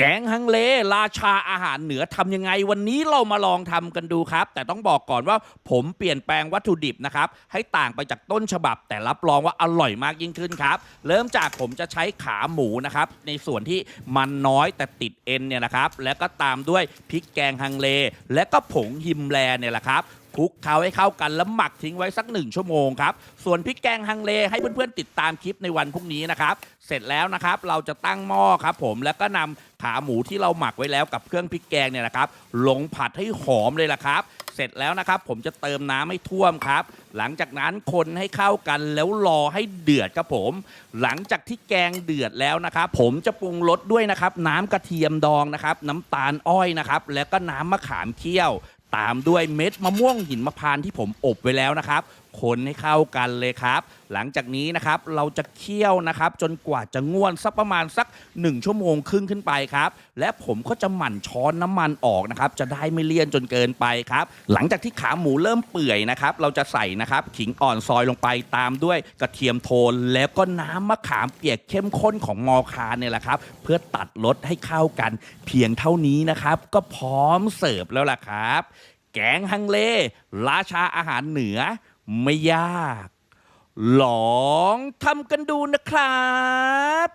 แกงฮังเลราชาอาหารเหนือทำยังไง วันนี้เรามาลองทำกันดูครับ แต่ต้องบอกก่อนว่าผมเปลี่ยนแปลงวัตถุดิบนะครับ ให้ต่างไปจากต้นฉบับ แต่รับรองว่าอร่อยมากยิ่งขึ้นครับ เริ่มจากผมจะใช้ขาหมูนะครับ ในส่วนที่มันน้อยแต่ติดเอ็นเนี่ยนะครับ แล้วก็ตามด้วยพริกแกงฮังเล และก็ผงฮิมแลเนี่ยแหละครับ ลุกเคล้าให้เข้ากันแล้วหมักทิ้งไว้สักหนึ่งชั่วโมงครับ ส่วนพริกแกงฮังเลให้เพื่อนๆติดตามคลิปในวันพรุ่งนี้นะครับ เสร็จแล้วนะครับเราจะตั้งหม้อครับผมแล้วก็นำขาหมูที่เราหมักไว้แล้วกับเครื่องพริกแกงเนี่ยนะครับลงผัดให้หอมเลยล่ะครับ เสร็จแล้วนะครับผมจะเติมน้ำให้ท่วมครับ หลังจากนั้นคนให้เข้ากันแล้วรอให้เดือดครับผม หลังจากที่แกงเดือดแล้วนะครับผมจะปรุงรสด้วยนะครับ น้ำกระเทียมดองนะครับน้ำตาลอ้อยนะครับแล้วก็น้ำมะขามเคี่ยว ตามด้วยเม็ดมะม่วงหินมะพร้านที่ผมอบไว้แล้วนะครับคนให้เข้ากันเลยครับ หลังจากนี้นะครับเราจะเคี่ยวนะครับ จนกว่าจะง่วนสักประมาณสัก 1 ชั่วโมงครึ่งขึ้นไปครับ และผมก็จะหมั่นช้อนน้ำมันออกนะครับ จะได้ไม่เลี่ยนจนเกินไปครับ หลังจากที่ขาหมูเริ่มเปื่อยนะครับ เราจะใส่นะครับขิงอ่อนซอยลงไปตามด้วยกระเทียมโทน แล้วก็น้ำมะขามเปียกเข้มข้นของมอคาเนี่ยแหละครับ เพื่อตัดรสให้เข้ากัน เพียงเท่านี้นะครับ ก็พร้อมเสิร์ฟแล้วล่ะครับ แกงฮังเล ราชาอาหารเหนือ ไม่ยาก ลองทำกันดูนะครับ